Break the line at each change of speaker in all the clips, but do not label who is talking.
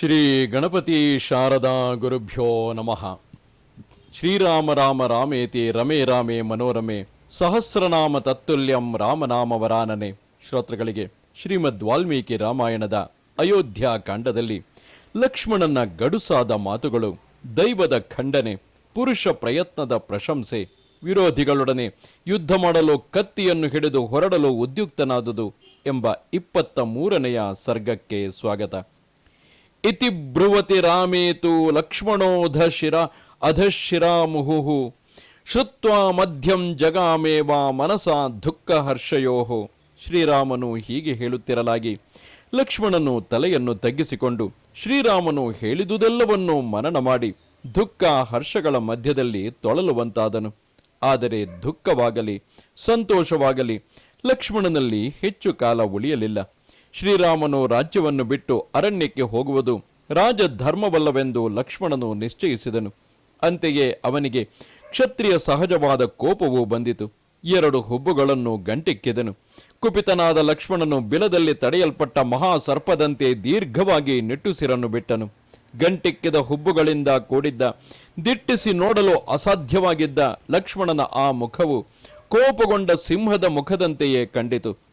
ಶ್ರೀ ಗಣಪತಿ ಶಾರದಾ ಗುರುಭ್ಯೋ ನಮಃ. ಶ್ರೀರಾಮ ರಾಮ ರಾಮೇತಿ ರಮೇ ರಾಮೇ ಮನೋರಮೆ ಸಹಸ್ರನಾಮ ತತ್ತುಲ್ಯಂ ರಾಮನಾಮ ವರಾನನೆ. ಶ್ರೋತೃಗಳಿಗೆ ಶ್ರೀಮದ್ ವಾಲ್ಮೀಕಿ ರಾಮಾಯಣದ ಅಯೋಧ್ಯ ಕಾಂಡದಲ್ಲಿ ಲಕ್ಷ್ಮಣನ ಗಡುಸಾದ ಮಾತುಗಳು, ದೈವದ ಖಂಡನೆ, ಪುರುಷ ಪ್ರಯತ್ನದ ಪ್ರಶಂಸೆ, ವಿರೋಧಿಗಳೊಡನೆ ಯುದ್ಧ ಮಾಡಲು ಕತ್ತಿಯನ್ನು ಹಿಡಿದು ಹೊರಡಲು ಉದ್ಯುಕ್ತನಾದುದು ಎಂಬ ಇಪ್ಪತ್ತ ಮೂರನೆಯ ಸರ್ಗಕ್ಕೆ ಸ್ವಾಗತ. ಇತಿ ಬ್ರುವತಿ ರಾಮೇತು ಲಕ್ಷ್ಮಣೋಧಶಿರ ಅಧಶಿರಾ ಮುಹುಹು ಶ್ರುತ್ವಾ ಮಧ್ಯಂ ಜಗಾಮೇವ ಮನಸ ದುಃಖ ಹರ್ಷಯೋಹು. ಶ್ರೀರಾಮನು ಹೀಗೆ ಹೇಳುತ್ತಿರಲಾಗಿ. ಲಕ್ಷ್ಮಣನು ತಲೆಯನ್ನು ತಗ್ಗಿಸಿಕೊಂಡು ಶ್ರೀರಾಮನು ಹೇಳಿದುದೆಲ್ಲವನ್ನೂ ಮನನ ಮಾಡಿ ದುಃಖ ಹರ್ಷಗಳ ಮಧ್ಯದಲ್ಲಿ ತೊಳಲುವಂತಾದನು. ಆದರೆ ದುಃಖವಾಗಲಿ, ಸಂತೋಷವಾಗಲಿ, ಲಕ್ಷ್ಮಣನಲ್ಲಿ ಹೆಚ್ಚು ಕಾಲ ಉಳಿಯಲಿಲ್ಲ. ಶ್ರೀರಾಮನು ರಾಜ್ಯವನ್ನು ಬಿಟ್ಟು ಅರಣ್ಯಕ್ಕೆ ಹೋಗುವುದು ರಾಜಧರ್ಮವಲ್ಲವೆಂದು ಲಕ್ಷ್ಮಣನು ನಿಶ್ಚಯಿಸಿದನು. ಅಂತೆಯೇ ಅವನಿಗೆ ಕ್ಷತ್ರಿಯ ಸಹಜವಾದ ಕೋಪವು ಬಂದಿತು. ಎರಡು ಹುಬ್ಬುಗಳನ್ನು ಗಂಟಿಕ್ಕಿದನು. ಕುಪಿತನಾದ ಲಕ್ಷ್ಮಣನು ಬಿಲದಲ್ಲಿ ತಡೆಯಲ್ಪಟ್ಟ ಮಹಾಸರ್ಪದಂತೆ ದೀರ್ಘವಾಗಿ ನಿಟ್ಟುಸಿರನ್ನು ಬಿಟ್ಟನು. ಗಂಟಿಕ್ಕಿದ ಹುಬ್ಬುಗಳಿಂದ ಕೂಡಿದ್ದ, ದಿಟ್ಟಿಸಿ ನೋಡಲು ಅಸಾಧ್ಯವಾಗಿದ್ದ ಲಕ್ಷ್ಮಣನ ಆ ಮುಖವು ಕೋಪಗೊಂಡ ಸಿಂಹದ ಮುಖದಂತೆಯೇ ಕಂಡಿತು.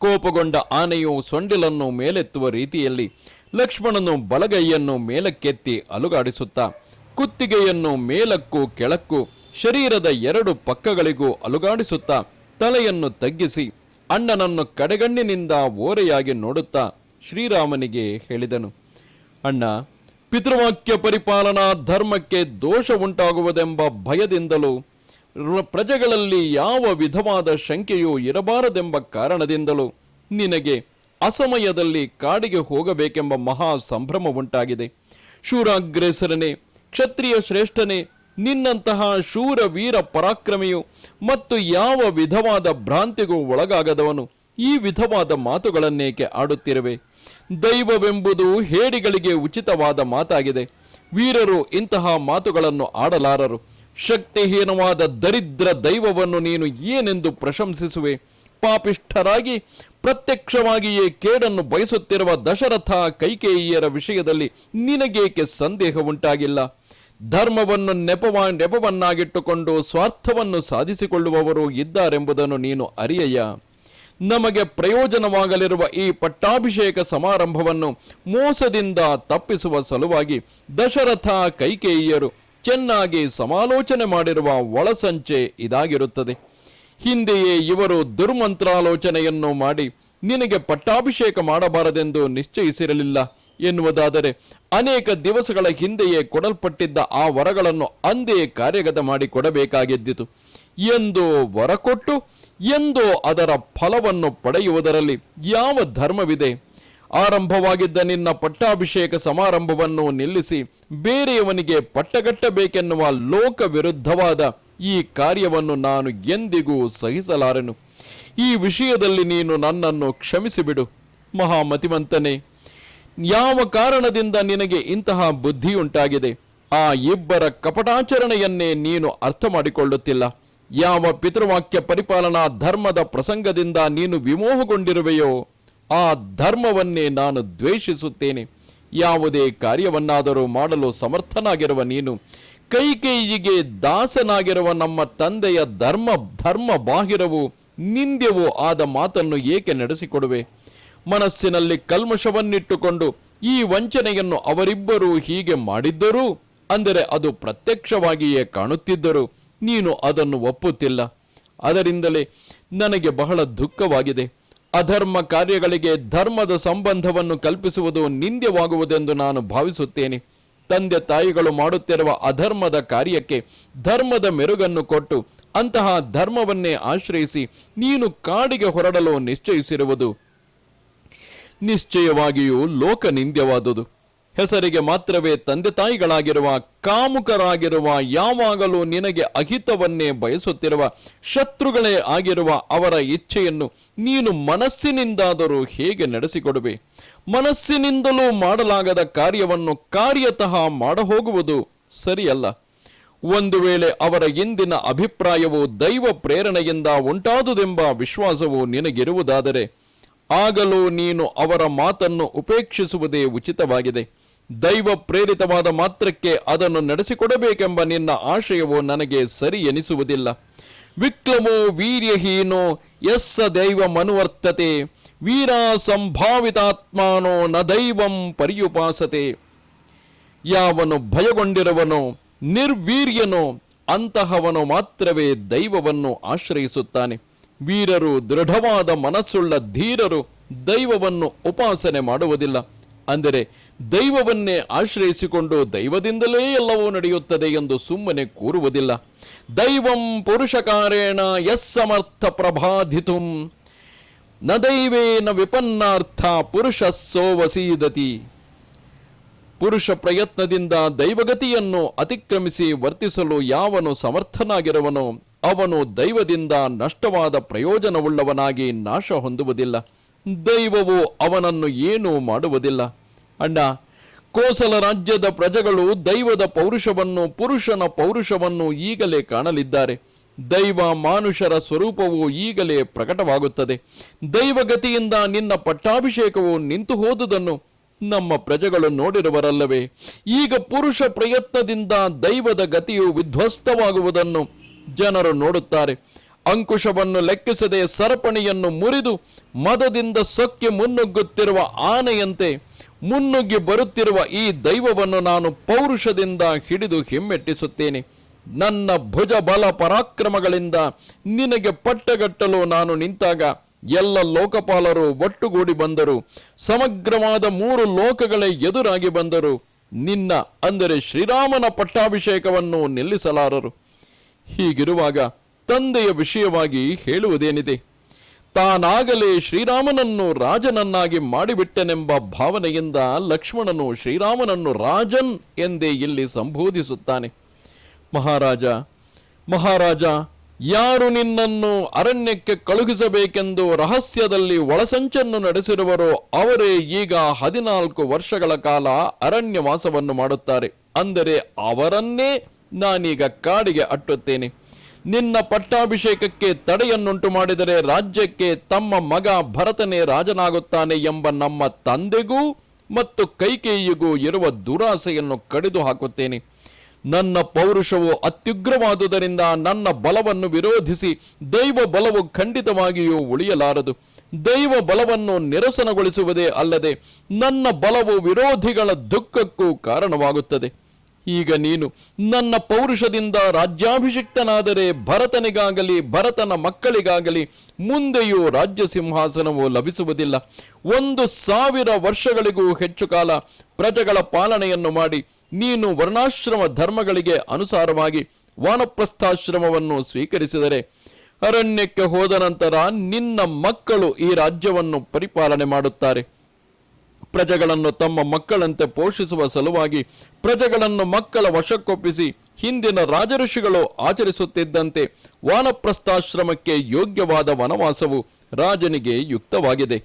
ಕೋಪಗೊಂಡ ಆನೆಯು ಸೊಂಡಿಲನ್ನು ಮೇಲೆತ್ತುವ ರೀತಿಯಲ್ಲಿ ಲಕ್ಷ್ಮಣನು ಬಲಗೈಯನ್ನು ಮೇಲಕ್ಕೆತ್ತಿ ಅಲುಗಾಡಿಸುತ್ತಾ, ಕುತ್ತಿಗೆಯನ್ನು ಮೇಲಕ್ಕೂ ಕೆಳಕ್ಕೂ ಶರೀರದ ಎರಡು ಪಕ್ಕಗಳಿಗೂ ಅಲುಗಾಡಿಸುತ್ತಾ ತಲೆಯನ್ನು ತಗ್ಗಿಸಿ ಅಣ್ಣನನ್ನು ಕಡೆಗಣ್ಣಿನಿಂದ ಓರೆಯಾಗಿ ನೋಡುತ್ತಾ ಶ್ರೀರಾಮನಿಗೆ ಹೇಳಿದನು, ಅಣ್ಣ, ಪಿತೃವಾಕ್ಯ ಪರಿಪಾಲನಾ ಧರ್ಮಕ್ಕೆ ದೋಷ ಉಂಟಾಗುವುದೆಂಬ ಭಯದಿಂದಲೂ ಪ್ರಜೆಗಳಲ್ಲಿ ಯಾವ ವಿಧವಾದ ಶಂಕೆಯೂ ಇರಬಾರದೆಂಬ ಕಾರಣದಿಂದಲೂ ನಿನಗೆ ಅಸಮಯದಲ್ಲಿ ಕಾಡಿಗೆ ಹೋಗಬೇಕೆಂಬ ಮಹಾ ಸಂಭ್ರಮ ಉಂಟಾಗಿದೆ. ಶೂರಾಗ್ರೇಸರನೇ, ಕ್ಷತ್ರಿಯ ಶ್ರೇಷ್ಠನೇ, ನಿನ್ನಂತಹ ಶೂರ ವೀರ ಪರಾಕ್ರಮಿಯು ಮತ್ತು ಯಾವ ವಿಧವಾದ ಭ್ರಾಂತಿಗೂ ಒಳಗಾಗದವನು ಈ ವಿಧವಾದ ಮಾತುಗಳನ್ನೇಕೆ ಆಡುತ್ತಿರುವೆ? ದೈವವೆಂಬುದು ಹೇಡಿಗಳಿಗೆ ಉಚಿತವಾದ ಮಾತಾಗಿದೆ. ವೀರರು ಇಂತಹ ಮಾತುಗಳನ್ನು ಆಡಲಾರರು. ಶಕ್ತಿಹೀನವಾದ ದರಿದ್ರ ದೈವವನ್ನು ನೀನು ಏನೆಂದು ಪ್ರಶಂಸಿಸುವೆ? ಪಾಪಿಷ್ಠರಾಗಿ ಪ್ರತ್ಯಕ್ಷವಾಗಿಯೇ ಕೇಡನ್ನು ಬಯಸುತ್ತಿರುವ ದಶರಥ ಕೈಕೇಯಿಯರ ವಿಷಯದಲ್ಲಿ ನಿನಗೇಕೆ ಸಂದೇಹ ಉಂಟಾಗಿಲ್ಲ ಧರ್ಮವನ್ನು ನೆಪವ, ನೆಪವನ್ನಾಗಿಟ್ಟುಕೊಂಡು ಸ್ವಾರ್ಥವನ್ನು ಸಾಧಿಸಿಕೊಳ್ಳುವವರು ಇದ್ದಾರೆಂಬುದನ್ನು ನೀನು ಅರಿಯಯ್ಯ. ನಮಗೆ ಪ್ರಯೋಜನವಾಗಲಿರುವ ಈ ಪಟ್ಟಾಭಿಷೇಕ ಸಮಾರಂಭವನ್ನು ಮೋಸದಿಂದ ತಪ್ಪಿಸುವ ಸಲುವಾಗಿ ದಶರಥ ಕೈಕೇಯಿಯರು ಚೆನ್ನಾಗಿ ಸಮಾಲೋಚನೆ ಮಾಡಿರುವ ಒಳಸಂಚೆ ಇದಾಗಿರುತ್ತದೆ. ಹಿಂದೆಯೇ ಇವರು ದುರ್ಮಂತ್ರಾಲೋಚನೆಯನ್ನು ಮಾಡಿ, ನಿನಗೆ ಪಟ್ಟಾಭಿಷೇಕ ಮಾಡಬಾರದೆಂದು ನಿಶ್ಚಯಿಸಿರಲಿಲ್ಲ ಎನ್ನುವುದಾದರೆ, ಅನೇಕ ದಿವಸಗಳ ಹಿಂದೆಯೇ ಕೊಡಲ್ಪಟ್ಟಿದ್ದ ಆ ವರಗಳನ್ನು ಅಂದೇ ಕಾರ್ಯಗತ ಮಾಡಿ ಕೊಡಬೇಕಾಗಿದ್ದಿತು ಎಂದು ವರ ಕೊಟ್ಟು, ಎಂದೋ ಅದರ ಫಲವನ್ನು ಪಡೆಯುವುದರಲ್ಲಿ ಯಾವ ಧರ್ಮವಿದೆ? ಆರಂಭವಾಗಿದ್ದ ನಿನ್ನ ಪಟ್ಟಾಭಿಷೇಕ ಸಮಾರಂಭವನ್ನು ನಿಲ್ಲಿಸಿ ಬೇರೆಯವನಿಗೆ ಪಟ್ಟಗಟ್ಟಬೇಕೆನ್ನುವ ಲೋಕ ವಿರುದ್ಧವಾದ ಈ ಕಾರ್ಯವನ್ನು ನಾನು ಎಂದಿಗೂ ಸಹಿಸಲಾರೆನು. ಈ ವಿಷಯದಲ್ಲಿ ನೀನು ನನ್ನನ್ನು ಕ್ಷಮಿಸಿಬಿಡು ಮಹಾಮತಿವಂತನೇ ಯಾವ ಕಾರಣದಿಂದ ನಿನಗೆ ಇಂತಹ ಬುದ್ಧಿಯುಂಟಾಗಿದೆ? ಆ ಇಬ್ಬರ ಕಪಟಾಚರಣೆಯನ್ನೇ ನೀನು ಅರ್ಥ ಮಾಡಿಕೊಳ್ಳುತ್ತಿಲ್ಲ ಯಾವ ಪಿತೃವಾಕ್ಯ ಪರಿಪಾಲನಾ ಧರ್ಮದ ಪ್ರಸಂಗದಿಂದ ನೀನು ವಿಮೋಹಗೊಂಡಿರುವೆಯೋ, ಆ ಧರ್ಮವನ್ನೇ ನಾನು ದ್ವೇಷಿಸುತ್ತೇನೆ. ಯಾವುದೇ ಕಾರ್ಯವನ್ನಾದರೂ ಮಾಡಲು ಸಮರ್ಥನಾಗಿರುವ ನೀನು ಕೈಕೇಯಿಗೆ ದಾಸನಾಗಿರುವ ನಮ್ಮ ತಂದೆಯ ಧರ್ಮ ಧರ್ಮ ಬಾಹಿರವು ನಿಂದ್ಯವೂ ಆದ ಮಾತನ್ನು ಏಕೆ ನಡೆಸಿಕೊಡುವೆ? ಮನಸ್ಸಿನಲ್ಲಿ ಕಲ್ಮಶವನ್ನಿಟ್ಟುಕೊಂಡು ಈ ವಂಚನೆಯನ್ನು ಅವರಿಬ್ಬರೂ ಹೀಗೆ ಮಾಡಿದ್ದರೂ? ಅಂದರೆ ಅದು ಪ್ರತ್ಯಕ್ಷವಾಗಿಯೇ ಕಾಣುತ್ತಿದ್ದರೂ. ನೀನು ಅದನ್ನು ಒಪ್ಪುತ್ತಿಲ್ಲ. ಅದರಿಂದಲೇ ನನಗೆ ಬಹಳ ದುಃಖವಾಗಿದೆ. ಅಧರ್ಮ ಕಾರ್ಯಗಳಿಗೆ ಧರ್ಮದ ಸಂಬಂಧವನ್ನು ಕಲ್ಪಿಸುವುದು ನಿಂದ್ಯವಾಗುವುದೆಂದು ನಾನು ಭಾವಿಸುತ್ತೇನೆ. ತಂದೆ ತಾಯಿಗಳು ಮಾಡುತ್ತಿರುವ ಅಧರ್ಮದ ಕಾರ್ಯಕ್ಕೆ ಧರ್ಮದ ಮೆರುಗನ್ನು ಕೊಟ್ಟು ಅಂತಹ ಧರ್ಮವನ್ನೇ ಆಶ್ರಯಿಸಿ ನೀನು ಕಾಡಿಗೆ ಹೊರಡಲು ನಿಶ್ಚಯಿಸಿರುವುದು. ನಿಶ್ಚಯವಾಗಿಯೂ ಲೋಕ ನಿಂದ್ಯವಾದುದು ಹೆಸರಿಗೆ ಮಾತ್ರವೇ ತಂದೆ ತಾಯಿಗಳಾಗಿರುವ, ಕಾಮುಕರಾಗಿರುವ, ಯಾವಾಗಲೂ ನಿನಗೆ ಅಹಿತವನ್ನೇ ಬಯಸುತ್ತಿರುವ, ಶತ್ರುಗಳೇ ಆಗಿರುವ ಅವರ ಇಚ್ಛೆಯನ್ನು ನೀನು ಮನಸ್ಸಿನಿಂದಾದರೂ ಹೇಗೆ ನಡೆಸಿಕೊಡುವೆ? ಮನಸ್ಸಿನಿಂದಲೂ ಮಾಡಲಾಗದ ಕಾರ್ಯವನ್ನು ಕಾರ್ಯತಃ ಮಾಡಹೋಗುವುದು ಸರಿಯಲ್ಲ. ಒಂದು ವೇಳೆ ಅವರ ಇಂದಿನ ಅಭಿಪ್ರಾಯವು ದೈವ ಪ್ರೇರಣೆಯಿಂದ ಉಂಟಾದುದೆಂಬ ವಿಶ್ವಾಸವು ನಿನಗಿರುವುದಾದರೆ, ಆಗಲೂ ನೀನು ಅವರ ಮಾತನ್ನು ಉಪೇಕ್ಷಿಸುವುದೇ ಉಚಿತವಾಗಿದೆ. ದೈವ ಪ್ರೇರಿತವಾದ ಮಾತ್ರಕ್ಕೆ ಅದನ್ನು ನಡೆಸಿಕೊಡಬೇಕೆಂಬ ನಿನ್ನ ಆಶಯವು ನನಗೆ ಸರಿ ಎನಿಸುವುದಿಲ್ಲ. ವಿಕ್ಲಮೋ ವೀರ್ಯಹೀನೋ ಎಸ್ಸ ದೈವ ಮನುವರ್ತತೆ, ವೀರ ಸಂಭಾವಿತಾತ್ಮಾನೋ ನ ದೈವಂ ಪರ್ಯುಪಾಸತೆ. ಯಾವನು ಭಯಗೊಂಡಿರುವನೋ, ನಿರ್ವೀರ್ಯನೋ ಅಂತಹವನು ಮಾತ್ರವೇ ದೈವವನ್ನು ಆಶ್ರಯಿಸುತ್ತಾನೆ. ವೀರರು ದೃಢವಾದ ಮನಸ್ಸುಳ್ಳ ಧೀರರು ದೈವವನ್ನು ಉಪಾಸನೆ ಮಾಡುವುದಿಲ್ಲ. ಅಂದರೆ ದೈವವನ್ನೇ ಆಶ್ರಯಿಸಿಕೊಂಡು ದೈವದಿಂದಲೇ ಎಲ್ಲವೂ ನಡೆಯುತ್ತದೆ ಎಂದು ಸುಮ್ಮನೆ ಕೂರುವುದಿಲ್ಲ. ದೈವಂ ಪುರುಷಕಾರೇಣ ಯಸ್ಸಮರ್ಥ ಪ್ರಭಾಧಿತುಂ. ನ ದೈವೇನ ವಿಪನ್ನಾರ್ಥ ಪುರುಷ ಸೋವಸೀದತಿ. ಪುರುಷ ಪ್ರಯತ್ನದಿಂದ ದೈವಗತಿಯನ್ನು ಅತಿಕ್ರಮಿಸಿ ವರ್ತಿಸಲು ಯಾವನು ಸಮರ್ಥನಾಗಿರುವನೋ, ಅವನು ದೈವದಿಂದ ನಷ್ಟವಾದ ಪ್ರಯೋಜನವುಳ್ಳವನಾಗಿ ನಾಶ ಹೊಂದುವುದಿಲ್ಲ. ದೈವವು ಅವನನ್ನು ಏನೂ ಮಾಡುವುದಿಲ್ಲ. ಅಣ್ಣ, ಕೋಸಲ ರಾಜ್ಯದ ಪ್ರಜೆಗಳು ದೈವದ ಪೌರುಷವನ್ನು, ಪುರುಷನ ಪೌರುಷವನ್ನು ಈಗಲೇ ಕಾಣಲಿದ್ದಾರೆ. ದೈವ ಮಾನುಷರ ಸ್ವರೂಪವು ಈಗಲೇ ಪ್ರಕಟವಾಗುತ್ತದೆ. ದೈವಗತಿಯಿಂದ ನಿನ್ನ ಪಟ್ಟಾಭಿಷೇಕವು ನಿಂತು ಹೋದುದನ್ನು ನಮ್ಮ ಪ್ರಜೆಗಳು ನೋಡಿರುವರಲ್ಲವೇ. ಈಗ ಪುರುಷ ಪ್ರಯತ್ನದಿಂದ ದೈವದ ಗತಿಯು ವಿಧ್ವಸ್ತವಾಗುವುದನ್ನು ಜನರು ನೋಡುತ್ತಾರೆ. ಅಂಕುಶವನ್ನು ಲೆಕ್ಕಿಸದೆ ಸರಪಣಿಯನ್ನು ಮುರಿದು ಮದದಿಂದ ಸೊಕ್ಕೆ ಮುನ್ನುಗ್ಗುತ್ತಿರುವ ಆನೆಯಂತೆ ಮುನ್ನುಗ್ಗಿ ಬರುತ್ತಿರುವ ಈ ದೈವವನ್ನು ನಾನು ಪೌರುಷದಿಂದ ಹಿಡಿದು ಹಿಮ್ಮೆಟ್ಟಿಸುತ್ತೇನೆ. ನನ್ನ ಭುಜ ಬಲ ಪರಾಕ್ರಮಗಳಿಂದ ನಿನಗೆ ಪಟ್ಟಗಟ್ಟಲು ನಾನು ನಿಂತಾಗ ಎಲ್ಲ ಲೋಕಪಾಲರು ಒಟ್ಟುಗೂಡಿ ಬಂದರು. ಸಮಗ್ರವಾದ ಮೂರು ಲೋಕಗಳೇ ಎದುರಾಗಿ ಬಂದರು. ನಿನ್ನ ಅಂದರೆ ಶ್ರೀರಾಮನ ಪಟ್ಟಾಭಿಷೇಕವನ್ನು ನಿಲ್ಲಿಸಲಾರರು. ಹೀಗಿರುವಾಗ ತಂದೆಯ ವಿಷಯವಾಗಿ ಹೇಳುವುದೇನಿದೆ? ತಾನಾಗಲೇ ಶ್ರೀರಾಮನನ್ನು ರಾಜನನ್ನಾಗಿ ಮಾಡಿಬಿಟ್ಟೆನೆಂಬ ಭಾವನೆಯಿಂದ ಲಕ್ಷ್ಮಣನು ಶ್ರೀರಾಮನನ್ನು ರಾಜನ್ ಎಂದೇ ಇಲ್ಲಿ ಸಂಬೋಧಿಸುತ್ತಾನೆ. ಮಹಾರಾಜ ಮಹಾರಾಜ, ಯಾರು ನಿನ್ನನ್ನು ಅರಣ್ಯಕ್ಕೆ ಕಳುಹಿಸಬೇಕೆಂದು ರಹಸ್ಯದಲ್ಲಿ ಒಳಸಂಚನ್ನು ನಡೆಸಿರುವರೋ ಅವರೇ ಈಗ ಹದಿನಾಲ್ಕು ವರ್ಷಗಳ ಕಾಲ ಅರಣ್ಯವಾಸವನ್ನು ಮಾಡುತ್ತಾರೆ. ಅಂದರೆ ಅವರನ್ನೇ ನಾನೀಗ ಕಾಡಿಗೆ ಅಟ್ಟುತ್ತೇನೆ. ನಿನ್ನ ಪಟ್ಟಾಭಿಷೇಕಕ್ಕೆ ತಡೆಯನ್ನುಂಟು ಮಾಡಿದರೆ ರಾಜ್ಯಕ್ಕೆ ತಮ್ಮ ಮಗ ಭರತನೇ ರಾಜನಾಗುತ್ತಾನೆ ಎಂಬ ನಮ್ಮ ತಂದೆಗೂ ಮತ್ತು ಕೈಕೇಯಿಗೂ ಇರುವ ದುರಾಸೆಯನ್ನು ಕಡಿದು ಹಾಕುತ್ತೇನೆ. ನನ್ನ ಪೌರುಷವು ಅತ್ಯುಗ್ರವಾದುದರಿಂದ ನನ್ನ ಬಲವನ್ನು ವಿರೋಧಿಸಿ ದೈವ ಬಲವು ಖಂಡಿತವಾಗಿಯೂ ಉಳಿಯಲಾರದು. ದೈವ ಬಲವನ್ನು ನಿರಸನಗೊಳಿಸುವುದೇ ಅಲ್ಲದೆ ನನ್ನ ಬಲವು ವಿರೋಧಿಗಳ ದುಃಖಕ್ಕೂ ಕಾರಣವಾಗುತ್ತದೆ. ಈಗ ನೀನು ನನ್ನ ಪೌರುಷದಿಂದ ರಾಜ್ಯಾಭಿಷಿಕ್ತನಾದರೆ ಭರತನಿಗಾಗಲಿ, ಭರತನ ಮಕ್ಕಳಿಗಾಗಲಿ ಮುಂದೆಯೂ ರಾಜ್ಯ ಸಿಂಹಾಸನವು ಲಭಿಸುವುದಿಲ್ಲ. ಒಂದು ಸಾವಿರ ವರ್ಷಗಳಿಗೂ ಹೆಚ್ಚು ಕಾಲ ಪ್ರಜೆಗಳ ಪಾಲನೆಯನ್ನು ಮಾಡಿ ನೀನು ವರ್ಣಾಶ್ರಮ ಧರ್ಮಗಳಿಗೆ ಅನುಸಾರವಾಗಿ ವಾನಪ್ರಸ್ಥಾಶ್ರಮವನ್ನು ಸ್ವೀಕರಿಸಿದರೆ ಅರಣ್ಯಕ್ಕೆ ಹೋದ ನಂತರ ನಿನ್ನ ಮಕ್ಕಳು ಈ ರಾಜ್ಯವನ್ನು ಪರಿಪಾಲನೆ ಮಾಡುತ್ತಾರೆ. ಪ್ರಜೆಗಳನ್ನು ತಮ್ಮ ಮಕ್ಕಳಂತೆ ಪೋಷಿಸುವ ಸಲುವಾಗಿ ಪ್ರಜೆಗಳನ್ನು ಮಕ್ಕಳ ವಶಕ್ಕೊಪ್ಪಿಸಿ ಹಿಂದಿನ ರಾಜಋಷಿಗಳು ಆಚರಿಸುತ್ತಿದ್ದಂತೆ ವಾನಪ್ರಸ್ಥಾಶ್ರಮಕ್ಕೆ ಯೋಗ್ಯವಾದ ವನವಾಸವು ರಾಜನಿಗೆ ಯುಕ್ತವಾಗಿದೆ.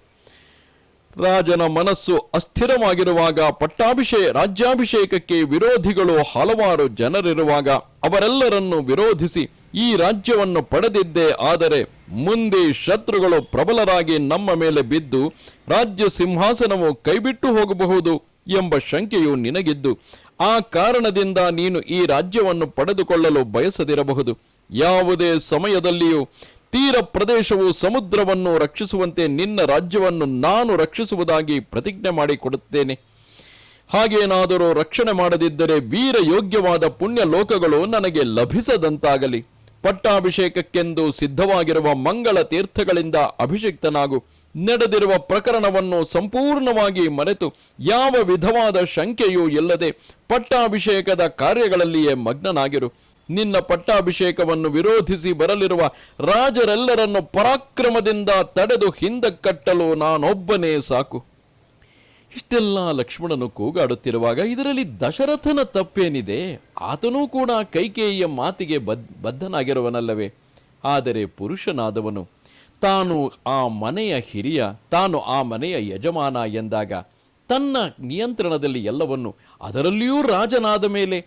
ರಾಜನ ಮನಸ್ಸು ಅಸ್ಥಿರವಾಗಿರುವಾಗ ಪಟ್ಟಾಭಿಷೇ, ರಾಜ್ಯಾಭಿಷೇಕಕ್ಕೆ ವಿರೋಧಿಗಳು ಹಲವಾರು ಜನರಿರುವಾಗ ಅವರೆಲ್ಲರನ್ನು ವಿರೋಧಿಸಿ ಈ ರಾಜ್ಯವನ್ನು ಪಡೆದಿದ್ದೇ ಆದರೆ ಮುಂದೆ ಶತ್ರುಗಳು ಪ್ರಬಲರಾಗಿ ನಮ್ಮ ಮೇಲೆ ಬಿದ್ದು ರಾಜ್ಯ ಸಿಂಹಾಸನವು ಕೈಬಿಟ್ಟು ಹೋಗಬಹುದು ಎಂಬ ಶಂಕೆಯು ನಿನಗಿದ್ದು, ಆ ಕಾರಣದಿಂದ ನೀನು ಈ ರಾಜ್ಯವನ್ನು ಪಡೆದುಕೊಳ್ಳಲು ಬಯಸದಿರಬಹುದು. ಯಾವುದೇ ಸಮಯದಲ್ಲಿಯೂ ತೀರ ಪ್ರದೇಶವು ಸಮುದ್ರವನ್ನು ರಕ್ಷಿಸುವಂತೆ ನಿನ್ನ ರಾಜ್ಯವನ್ನು ನಾನು ರಕ್ಷಿಸುವುದಾಗಿ ಪ್ರತಿಜ್ಞೆ ಮಾಡಿಕೊಡುತ್ತೇನೆ. ಹಾಗೇನಾದರೂ ರಕ್ಷಣೆ ಮಾಡದಿದ್ದರೆ ವೀರ ಯೋಗ್ಯವಾದ ಪುಣ್ಯ ಲೋಕಗಳು ನನಗೆ ಲಭಿಸದಂತಾಗಲಿ. ಪಟ್ಟಾಭಿಷೇಕಕ್ಕೆಂದು ಸಿದ್ಧವಾಗಿರುವ ಮಂಗಳ ತೀರ್ಥಗಳಿಂದ ಅಭಿಷಿಕ್ತನಾಗು. ನಡೆದಿರುವ ಪ್ರಕರಣವನ್ನು ಸಂಪೂರ್ಣವಾಗಿ ಮರೆತು ಯಾವ ವಿಧವಾದ ಶಂಕೆಯೂ ಇಲ್ಲದೆ ಪಟ್ಟಾಭಿಷೇಕದ ಕಾರ್ಯಗಳಲ್ಲಿಯೇ ಮಗ್ನನಾಗಿರು. ನಿನ್ನ ಪಟ್ಟಾಭಿಷೇಕವನ್ನು ವಿರೋಧಿಸಿ ಬರಲಿರುವ ರಾಜರೆಲ್ಲರನ್ನು ಪರಾಕ್ರಮದಿಂದ ತಡೆದು ಹಿಂದಕ್ಕಟ್ಟಲು ನಾನೊಬ್ಬನೇ ಸಾಕು. ಇಷ್ಟೆಲ್ಲ ಲಕ್ಷ್ಮಣನು ಕೂಗಾಡುತ್ತಿರುವಾಗ ಇದರಲ್ಲಿ ದಶರಥನ ತಪ್ಪೇನಿದೆ? ಆತನೂ ಕೂಡ ಕೈಕೇಯಿಯ ಮಾತಿಗೆ ಬದ್, ಬದ್ಧನಾಗಿರುವನಲ್ಲವೇ? ಆದರೆ ಪುರುಷನಾದವನು, ತಾನು ಆ ಮನೆಯ ಹಿರಿಯ, ತಾನು ಆ ಮನೆಯ ಯಜಮಾನ ಎಂದಾಗ ತನ್ನ ನಿಯಂತ್ರಣದಲ್ಲಿ ಎಲ್ಲವನ್ನು, ಅದರಲ್ಲಿಯೂ ರಾಜನಾದ ಮೇಲೆ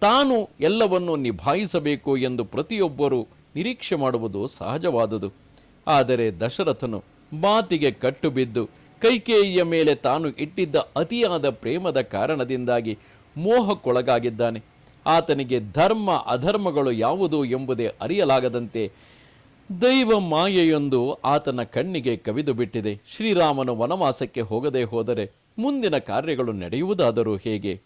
ತಾನು ಎಲ್ಲವನ್ನು ನಿಭಾಯಿಸಬೇಕು ಎಂದು ಪ್ರತಿಯೊಬ್ಬರೂ ನಿರೀಕ್ಷೆ ಮಾಡುವುದು ಸಹಜವಾದುದು. ಆದರೆ ದಶರಥನು ಮಾತಿಗೆ ಕಟ್ಟು ಬಿದ್ದು ಕೈಕೇಯಿಯ ಮೇಲೆ ತಾನು ಇಟ್ಟಿದ್ದ ಅತಿಯಾದ ಪ್ರೇಮದ ಕಾರಣದಿಂದಾಗಿ ಮೋಹಕ್ಕೊಳಗಾಗಿದ್ದಾನೆ. ಆತನಿಗೆ ಧರ್ಮ, ಅಧರ್ಮಗಳು ಯಾವುದು ಎಂಬುದೇ ಅರಿಯಲಾಗದಂತೆ ದೈವ ಮಾಯೆಯೊಂದು ಆತನ ಕಣ್ಣಿಗೆ ಕವಿದು ಬಿಟ್ಟಿದೆ. ಶ್ರೀರಾಮನು ವನವಾಸಕ್ಕೆ ಹೋಗದೆ ಹೋದರೆ ಮುಂದಿನ ಕಾರ್ಯಗಳು ನಡೆಯುವುದಾದರೂ ಹೇಗೆ?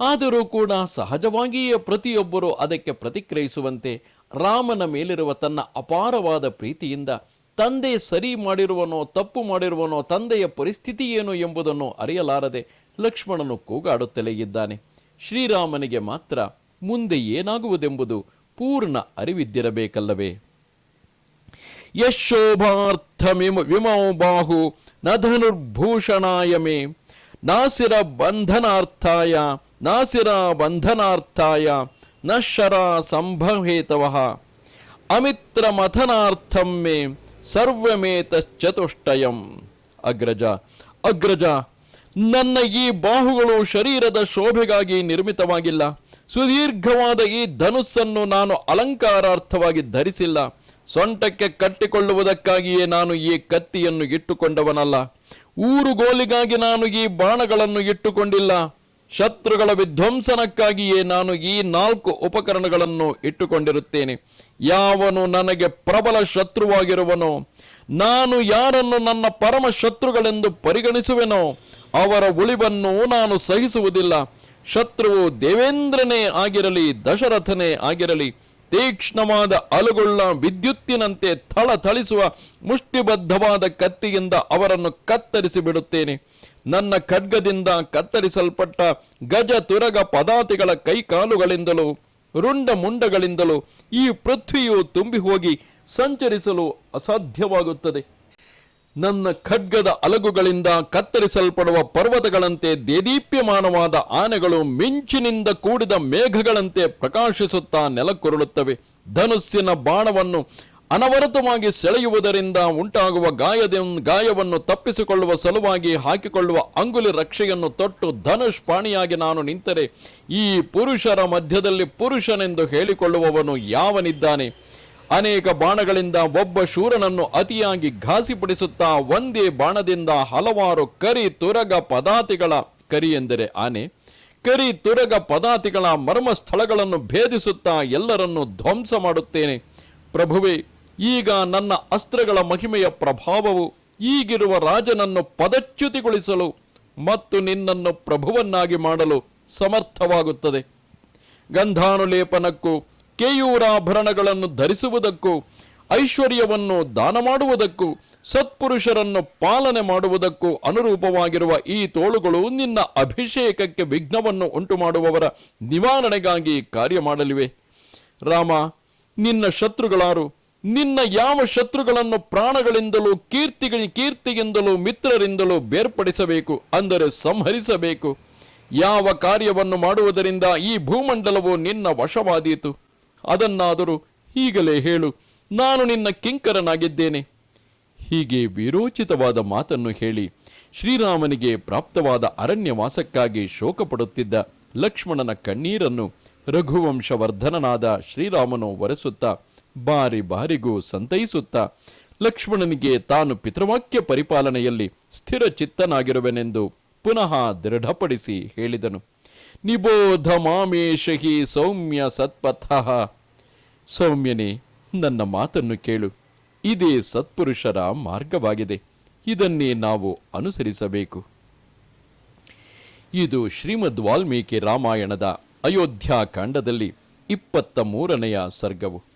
ಆದರೂ ಕೂಡ ಸಹಜವಾಗಿಯೇ ಪ್ರತಿಯೊಬ್ಬರೂ ಅದಕ್ಕೆ ಪ್ರತಿಕ್ರಿಯಿಸುವಂತೆ ರಾಮನ ಮೇಲಿರುವ ತನ್ನ ಅಪಾರವಾದ ಪ್ರೀತಿಯಿಂದ ತಂದೆ ಸರಿ ಮಾಡಿರುವನೋ, ತಪ್ಪು ಮಾಡಿರುವನೋ, ತಂದೆಯ ಪರಿಸ್ಥಿತಿ ಏನು ಎಂಬುದನ್ನು ಅರಿಯಲಾರದೆ ಲಕ್ಷ್ಮಣನು ಕೂಗಾಡುತ್ತಲೇ ಇದ್ದಾನೆ. ಶ್ರೀರಾಮನಿಗೆ ಮಾತ್ರ ಮುಂದೆ ಏನಾಗುವುದೆಂಬುದು ಪೂರ್ಣ ಅರಿವಿದ್ದಿರಬೇಕಲ್ಲವೇ? ಯಶೋಭಾರ್ಥಮಿಮ ವಿಮೋ ಬಾಹು ನ ಧನುರ್ಭೂಷಣಾಯ ಮೇ ನಾಸಿರ ಬಂಧನಾರ್ಥಾಯ ನಾಸಿರ ಬಂಧನಾರ್ಥಾಯ ನ ಶರ ಸಂಭವೇತವಃ. ಅಮಿತ್ರ ಮಥನಾರ್ಥಂ ಮೇ ಸರ್ವಮೇತಶ್ಚತುಷ್ಟಯಂ. ಅಗ್ರಜ ಅಗ್ರಜ, ನನ್ನ ಈ ಬಾಹುಗಳು ಶರೀರದ ಶೋಭೆಗಾಗಿ ನಿರ್ಮಿತವಾಗಿಲ್ಲ. ಸುದೀರ್ಘವಾದ ಈ ಧನುಸ್ಸನ್ನು ನಾನು ಅಲಂಕಾರಾರ್ಥವಾಗಿ ಧರಿಸಿಲ್ಲ. ಸೊಂಟಕ್ಕೆ ಕಟ್ಟಿಕೊಳ್ಳುವುದಕ್ಕಾಗಿಯೇ ನಾನು ಈ ಕತ್ತಿಯನ್ನು ಇಟ್ಟುಕೊಂಡವನಲ್ಲ. ಊರುಗೋಲಿಗಾಗಿ ನಾನು ಈ ಬಾಣಗಳನ್ನು ಇಟ್ಟುಕೊಂಡಿಲ್ಲ. ಶತ್ರುಗಳ ವಿಧ್ವಂಸನಕ್ಕಾಗಿಯೇ ನಾನು ಈ ನಾಲ್ಕು ಉಪಕರಣಗಳನ್ನು ಇಟ್ಟುಕೊಂಡಿರುತ್ತೇನೆ. ಯಾವನು ನನಗೆ ಪ್ರಬಲ ಶತ್ರುವಾಗಿರುವನೋ? ನಾನು ಯಾರನ್ನು ನನ್ನ ಪರಮ ಶತ್ರುಗಳೆಂದು ಪರಿಗಣಿಸುವೆನೋ, ಅವರ ಉಳಿವನ್ನು ನಾನು ಸಹಿಸುವುದಿಲ್ಲ. ಶತ್ರುವು ದೇವೇಂದ್ರನೇ ಆಗಿರಲಿ, ದಶರಥನೇ ಆಗಿರಲಿ, ತೀಕ್ಷ್ಣವಾದ ಅಲುಗುಳ್ಳ ವಿದ್ಯುತ್ತಿನಂತೆ ಥಳಥಳಿಸುವ ಮುಷ್ಟಿಬದ್ಧವಾದ ಕತ್ತಿಯಿಂದ ಅವರನ್ನು ಕತ್ತರಿಸಿ ಬಿಡುತ್ತೇನೆ ನನ್ನ ಖಡ್ಗದಿಂದ ಕತ್ತರಿಸಲ್ಪಟ್ಟ ಗಜ ತುರಗ ಪದಾತಿಗಳ ಕೈಕಾಲುಗಳಿಂದಲೂ ರುಂಡ ಮುಂಡಗಳಿಂದಲೂ ಈ ಪೃಥ್ವಿಯು ತುಂಬಿ ಹೋಗಿ ಸಂಚರಿಸಲು ಅಸಾಧ್ಯವಾಗುತ್ತದೆ. ನನ್ನ ಖಡ್ಗದ ಅಲಗುಗಳಿಂದ ಕತ್ತರಿಸಲ್ಪಡುವ ಪರ್ವತಗಳಂತೆ ದೇದೀಪ್ಯಮಾನವಾದ ಆನೆಗಳು ಮಿಂಚಿನಿಂದ ಕೂಡಿದ ಮೇಘಗಳಂತೆ ಪ್ರಕಾಶಿಸುತ್ತಾ ನೆಲಕ್ಕುರುಳುತ್ತವೆ. ಧನುಸ್ಸಿನ ಬಾಣವನ್ನು ಅನವರತವಾಗಿ ಸೆಳೆಯುವುದರಿಂದ ಉಂಟಾಗುವ ಗಾಯದ ಗಾಯವನ್ನು ತಪ್ಪಿಸಿಕೊಳ್ಳುವ ಸಲುವಾಗಿ ಹಾಕಿಕೊಳ್ಳುವ ಅಂಗುಲಿ ರಕ್ಷೆಯನ್ನು ತೊಟ್ಟು ಧನುಷ್ ಪಾಣಿಯಾಗಿ ನಾನು ನಿಂತರೆ ಈ ಪುರುಷರ ಮಧ್ಯದಲ್ಲಿ ಪುರುಷನೆಂದು ಹೇಳಿಕೊಳ್ಳುವವನು ಯಾವನಿದ್ದಾನೆ? ಅನೇಕ ಬಾಣಗಳಿಂದ ಒಬ್ಬ ಶೂರನನ್ನು ಅತಿಯಾಗಿ ಘಾಸಿಪಡಿಸುತ್ತಾ ಒಂದೇ ಬಾಣದಿಂದ ಹಲವಾರು ಕರಿ ತುರಗ ಪದಾತಿಗಳ, ಕರಿ ಎಂದರೆ ಆನೆ, ಕರಿ ತುರಗ ಪದಾತಿಗಳ ಮರ್ಮ ಸ್ಥಳಗಳನ್ನು ಭೇದಿಸುತ್ತಾ ಎಲ್ಲರನ್ನು ಧ್ವಂಸ ಮಾಡುತ್ತೇನೆ. ಪ್ರಭುವೇ ಈಗ ನನ್ನ ಅಸ್ತ್ರಗಳ ಮಹಿಮೆಯ ಪ್ರಭಾವವು ಈಗಿರುವ ರಾಜನನ್ನು ಪದಚ್ಯುತಿಗೊಳಿಸಲು ಮತ್ತು ನಿನ್ನನ್ನು ಪ್ರಭುವನ್ನಾಗಿ ಮಾಡಲು ಸಮರ್ಥವಾಗುತ್ತದೆ. ಗಂಧಾನುಲೇಪನಕ್ಕೂ ಕೇಯೂರಾಭರಣಗಳನ್ನು ಧರಿಸುವುದಕ್ಕೂ ಐಶ್ವರ್ಯವನ್ನು ದಾನ ಮಾಡುವುದಕ್ಕೂ ಸತ್ಪುರುಷರನ್ನು ಪಾಲನೆ ಮಾಡುವುದಕ್ಕೂ ಅನುರೂಪವಾಗಿರುವ ಈ ತೋಳುಗಳು ನಿನ್ನ ಅಭಿಷೇಕಕ್ಕೆ ವಿಘ್ನವನ್ನು ಉಂಟು ಮಾಡುವವರ ನಿವಾರಣೆಗಾಗಿ ಕಾರ್ಯ ಮಾಡಲಿವೆ. ರಾಮ, ನಿನ್ನ ಶತ್ರುಗಳಾರು ನಿನ್ನ ಯಾವ ಶತ್ರುಗಳನ್ನು ಪ್ರಾಣಗಳಿಂದಲೂ ಕೀರ್ತಿಗಳ ಕೀರ್ತಿಯಿಂದಲೂ ಮಿತ್ರರಿಂದಲೂ ಬೇರ್ಪಡಿಸಬೇಕು, ಅಂದರೆ ಸಂಹರಿಸಬೇಕು, ಯಾವ ಕಾರ್ಯವನ್ನು ಮಾಡುವುದರಿಂದ ಈ ಭೂಮಂಡಲವು ನಿನ್ನ ವಶವಾದೀತು? ಅದನ್ನಾದರೂ ಈಗಲೇ ಹೇಳು, ನಾನು ನಿನ್ನ ಕಿಂಕರನಾಗಿದ್ದೇನೆ. ಹೀಗೆ ವಿರೋಚಿತವಾದ ಮಾತನ್ನು ಹೇಳಿ, ಶ್ರೀರಾಮನಿಗೆ ಪ್ರಾಪ್ತವಾದ ಅರಣ್ಯವಾಸಕ್ಕಾಗಿ ಶೋಕಪಡುತ್ತಿದ್ದ ಲಕ್ಷ್ಮಣನ ಕಣ್ಣೀರನ್ನು ರಘುವಂಶವರ್ಧನನಾದ ಶ್ರೀರಾಮನು ಒರೆಸುತ್ತಾ ಬಾರಿ ಬಾರಿಗೂ ಸಂತೈಸುತ್ತಾ ಲಕ್ಷ್ಮಣನಿಗೆ ತಾನು ಪಿತೃವಾಕ್ಯ ಪರಿಪಾಲನೆಯಲ್ಲಿ ಸ್ಥಿರ ಚಿತ್ತನಾಗಿರುವೆನೆಂದು ಪುನಃ ದೃಢಪಡಿಸಿ ಹೇಳಿದನು. ನಿಬೋಧ ಮಾಮೇಶಹಿ ಸೌಮ್ಯ ಸತ್ಪಥಃ. ಸೌಮ್ಯನೇ, ನನ್ನ ಮಾತನ್ನು ಕೇಳು. ಇದೇ ಸತ್ಪುರುಷರ ಮಾರ್ಗವಾಗಿದೆ. ಇದನ್ನೇ ನಾವು ಅನುಸರಿಸಬೇಕು. ಇದು ಶ್ರೀಮದ್ ವಾಲ್ಮೀಕಿ ರಾಮಾಯಣದ ಅಯೋಧ್ಯಾಕಾಂಡದಲ್ಲಿ ಇಪ್ಪತ್ತ ಮೂರನೆಯ ಸರ್ಗವು.